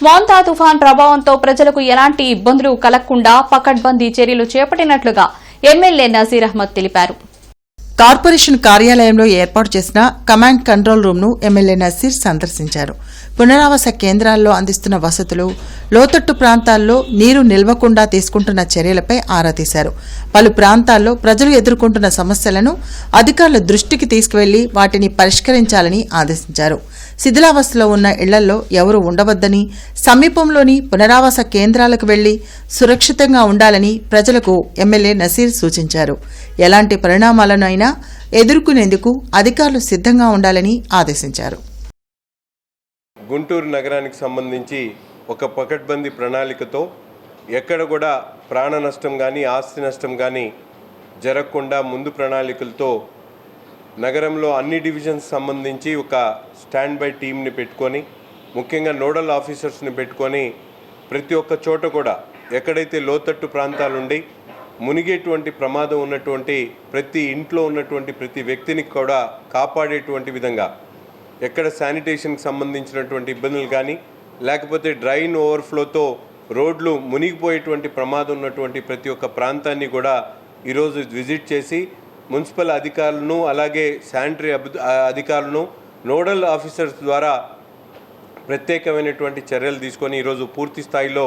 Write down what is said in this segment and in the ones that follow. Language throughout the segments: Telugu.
స్వాంతా తుఫాన్ ప్రభావంతో ప్రజలకు ఎలాంటి ఇబ్బందులు కలగకుండా పకడ్బందీ చర్యలు చేపట్టినట్లుగా ఎమ్మెల్యే నజీర్ అహ్మద్ తెలిపారు. కార్పొరేషన్ కార్యాలయంలో ఏర్పాటు చేసిన కమాండ్ కంట్రోల్ రూమ్ను ఎమ్మెల్యే నసీర్ సందర్శించారు. పునరావాస కేంద్రాల్లో అందిస్తున్న వసతులు లోతట్టు ప్రాంతాల్లో నీరు నిల్వకుండా తీసుకుంటున్న చర్యలపై ఆరా తీశారు. పలు ప్రాంతాల్లో ప్రజలు ఎదుర్కొంటున్న సమస్యలను అధికారుల దృష్టికి తీసుకువెళ్ళి వాటిని పరిష్కరించాలని ఆదేశించారు. శిథిలావస్థలో ఉన్న ఇళ్ళలో ఎవరూ ఉండవద్దని సమీపంలోని పునరావాస కేంద్రాలకు వెళ్ళి సురక్షితంగా ఉండాలని ప్రజలకు ఎమ్మెల్యే నసీర్ సూచించారు. ఎలాంటి పరిణామాలనైనా ఎదుర్కొనేందుకు అధికారులు సిద్ధంగా ఉండాలని ఆదేశించారు. గుంటూరు నగరానికి సంబంధించి ఒక పకడ్బందీ ప్రణాళికతో ఎక్కడ కూడా ప్రాణ నష్టం కానీ ఆస్తి నష్టం కానీ జరగకుండా ముందు ప్రణాళికలతో నగరంలో అన్ని డివిజన్స్ సంబంధించి ఒక స్టాండ్ బై టీంని పెట్టుకొని ముఖ్యంగా నోడల్ ఆఫీసర్స్ని పెట్టుకొని ప్రతి ఒక్క చోట కూడా ఎక్కడైతే లోతట్టు ప్రాంతాలుండి మునిగేటువంటి ప్రమాదం ఉన్నటువంటి ప్రతి ఇంట్లో ఉన్నటువంటి ప్రతి వ్యక్తిని కూడా కాపాడేటువంటి విధంగా ఎక్కడ శానిటేషన్కి సంబంధించినటువంటి ఇబ్బందులు కానీ లేకపోతే డ్రైన్ ఓవర్ఫ్లోతో రోడ్లు మునిగిపోయేటువంటి ప్రమాదం ఉన్నటువంటి ప్రతి ఒక్క ప్రాంతాన్ని కూడా ఈరోజు విజిట్ చేసి మున్సిపల్ అధికారులను అలాగే శానిటరీ అబ్- అధికారులను నోడల్ ఆఫీసర్స్ ద్వారా ప్రత్యేకమైనటువంటి చర్యలు తీసుకొని ఈరోజు పూర్తి స్థాయిలో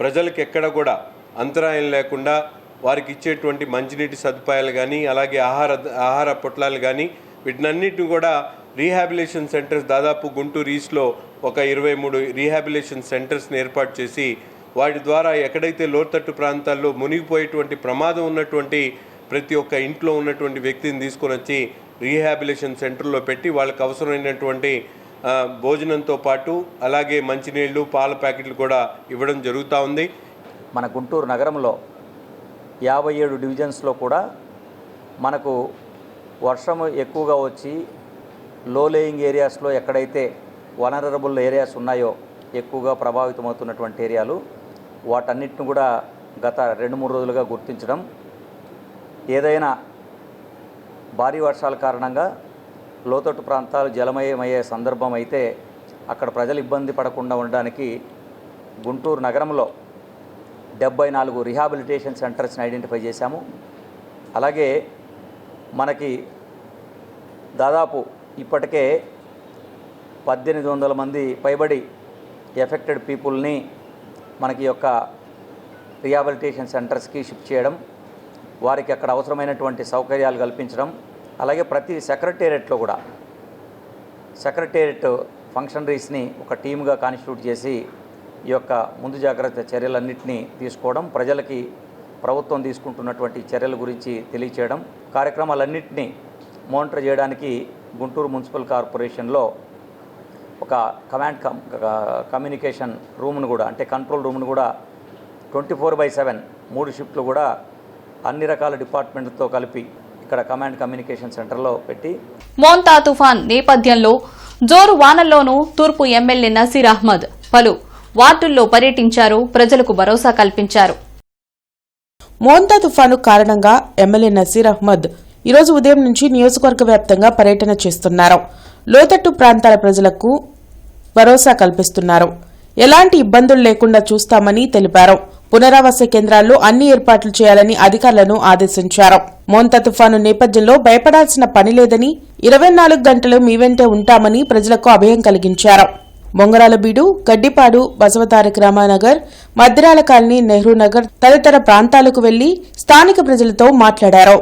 ప్రజలకు ఎక్కడ కూడా అంతరాయం లేకుండా వారికి ఇచ్చేటువంటి మంచినీటి సదుపాయాలు కానీ అలాగే ఆహార ఆహార పొట్లాలు కానీ వీటినన్నిటిని కూడా రీహాబిలేషన్ సెంటర్స్ దాదాపు గుంటూరు ఈస్ట్లో ఒక ఇరవై మూడు రీహాబిలేషన్ సెంటర్స్ని ఏర్పాటు చేసి వాటి ద్వారా ఎక్కడైతే లోతట్టు ప్రాంతాల్లో మునిగిపోయేటువంటి ప్రమాదం ఉన్నటువంటి ప్రతి ఒక్క ఇంట్లో ఉన్నటువంటి వ్యక్తిని తీసుకొని వచ్చి రీహాబిలేషన్ సెంటర్లో పెట్టి వాళ్ళకి అవసరమైనటువంటి భోజనంతో పాటు అలాగే మంచినీళ్ళు పాల ప్యాకెట్లు కూడా ఇవ్వడం జరుగుతూ ఉంది. మన గుంటూరు నగరంలో యాభై ఏడు డివిజన్స్లో కూడా మనకు వర్షం ఎక్కువగా వచ్చి లో లేయింగ్ ఏరియాస్లో ఎక్కడైతే వనరబుల్ ఏరియాస్ ఉన్నాయో ఎక్కువగా ప్రభావితమవుతున్నటువంటి ఏరియాలు వాటన్నిటిని కూడా గత రెండు మూడు రోజులుగా గుర్తించడం ఏదైనా భారీ వర్షాల కారణంగా లోతట్టు ప్రాంతాలు జలమయమయ్యే సందర్భం అయితే అక్కడ ప్రజలు ఇబ్బంది పడకుండా ఉండడానికి గుంటూరు నగరంలో డెబ్బై నాలుగు రిహాబిలిటేషన్ సెంటర్స్ని ఐడెంటిఫై చేశాము. అలాగే మనకి దాదాపు ఇప్పటికే పద్దెనిమిది వందల మంది పైబడి ఎఫెక్టెడ్ పీపుల్ని మనకి యొక్క రిహాబిలిటేషన్ సెంటర్స్కి షిఫ్ట్ చేయడం వారికి అక్కడ అవసరమైనటువంటి సౌకర్యాలు కల్పించడం అలాగే ప్రతి సెక్రటేరియట్లో కూడా. సెక్రటేరియట్ ఫంక్షనరీస్ని ఒక టీమ్గా కాన్స్టిట్యూట్ చేసి ఈ యొక్క ముందు జాగ్రత్త చర్యలన్నింటినీ తీసుకోవడం ప్రజలకి ప్రభుత్వం తీసుకుంటున్నటువంటి చర్యల గురించి తెలియచేయడం కార్యక్రమాలన్నింటినీ మానిటర్ చేయడానికి గుంటూరు మున్సిపల్ కార్పొరేషన్లో ఒక కమాండ్ కమ్ కమ్యూనికేషన్ రూమ్ను కూడా అంటే కంట్రోల్ రూమ్ను కూడా ట్వంటీ ఫోర్ బై సెవెన్ మూడు షిఫ్ట్లు కూడా అన్ని రకాల డిపార్ట్మెంట్లతో కలిపి ఇక్కడ కమాండ్ కమ్యూనికేషన్ సెంటర్లో పెట్టి మోంతా తుఫాన్ నేపథ్యంలో జోరు వానల్లోనూ తూర్పు ఎమ్మెల్యే నసీర్ అహ్మద్ పలు వార్డుల్లో పర్యటించారు ప్రజలకు భరోసా కల్పించారు. మోంతా తుఫాను కారణంగా ఎమ్మెల్యే నసీర్ అహ్మద్ ఈరోజు ఉదయం నుంచి నియోజకవర్గ వ్యాప్తంగా పర్యటన చేస్తున్నారు. లోతట్టు ప్రాంతాల ప్రజలకు భరోసా కల్పిస్తున్నారు. ఎలాంటి ఇబ్బందులు లేకుండా చూస్తామని తెలిపారు. పునరావాస కేంద్రాల్లో అన్ని ఏర్పాట్లు చేయాలని అధికారులను ఆదేశించారు. మోంత తుఫాను నేపథ్యంలో భయపడాల్సిన పని లేదని ఇరవై నాలుగు గంటలు మీ వెంటే ఉంటామని ప్రజలకు అభయం కలిగించారు. బొంగరాలబీడు గడ్డిపాడు బసవతారక రామానగర్ మద్దిరాల కాలనీ నెహ్రూ నగర్ తదితర ప్రాంతాలకు వెళ్ళి స్థానిక ప్రజలతో మాట్లాడారు.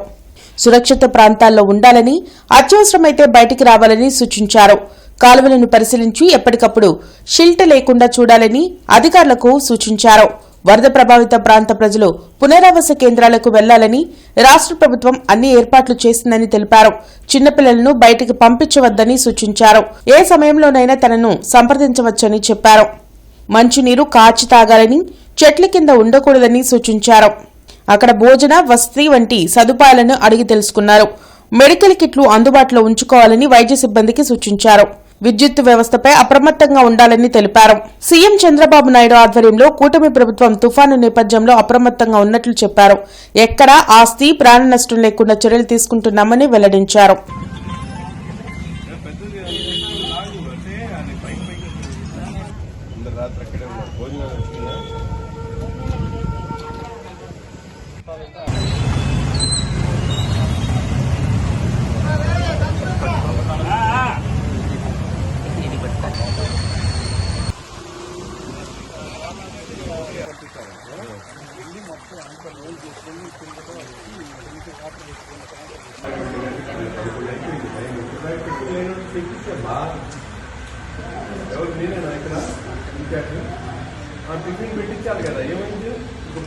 సురక్షిత ప్రాంతాల్లో ఉండాలని అత్యవసరమైతే బయటికి రావాలని సూచించారు. కాలువలను పరిశీలించి ఎప్పటికప్పుడు షిల్ట్ లేకుండా చూడాలని అధికారులకు సూచించారు. వరద ప్రభావిత ప్రాంత ప్రజలు పునరావాస కేంద్రాలకు వెళ్ళాలని రాష్ట్ర ప్రభుత్వం అన్ని ఏర్పాట్లు చేసిందని తెలిపారు. చిన్నపిల్లలను బయటికి పంపించవద్దని సూచించారు. ఏ సమయంలోనైనా తనను సంప్రదించవచ్చని చెప్పారు. మంచినీరు కాచి తాగాలని చెట్ల కింద ఉండకూడదని సూచించారు. అక్కడ భోజన వసతి వంటి సదుపాయాలను అడిగి తెలుసుకున్నారు. మెడికల్ కిట్లు అందుబాటులో ఉంచుకోవాలని వైద్య సిబ్బందికి సూచించారు. విద్యుత్ వ్యవస్థపై అప్రమత్తంగా ఉండాలని తెలిపారు. సీఎం చంద్రబాబు నాయుడు ఆధ్వర్యంలో కూటమి ప్రభుత్వం తుఫాను నేపథ్యంలో అప్రమత్తంగా ఉన్నట్లు చెప్పారు. ఎక్కడా ఆస్తి ప్రాణ నష్టం లేకుండా చర్యలు తీసుకుంటున్నామని వెల్లడించారు. ఎవరు మీరేనా ఇక్కడ ఇన్ఛార్జ్ ఆ టిఫిన్ పెట్టించాలి కదా ఏమైంది ఇంకో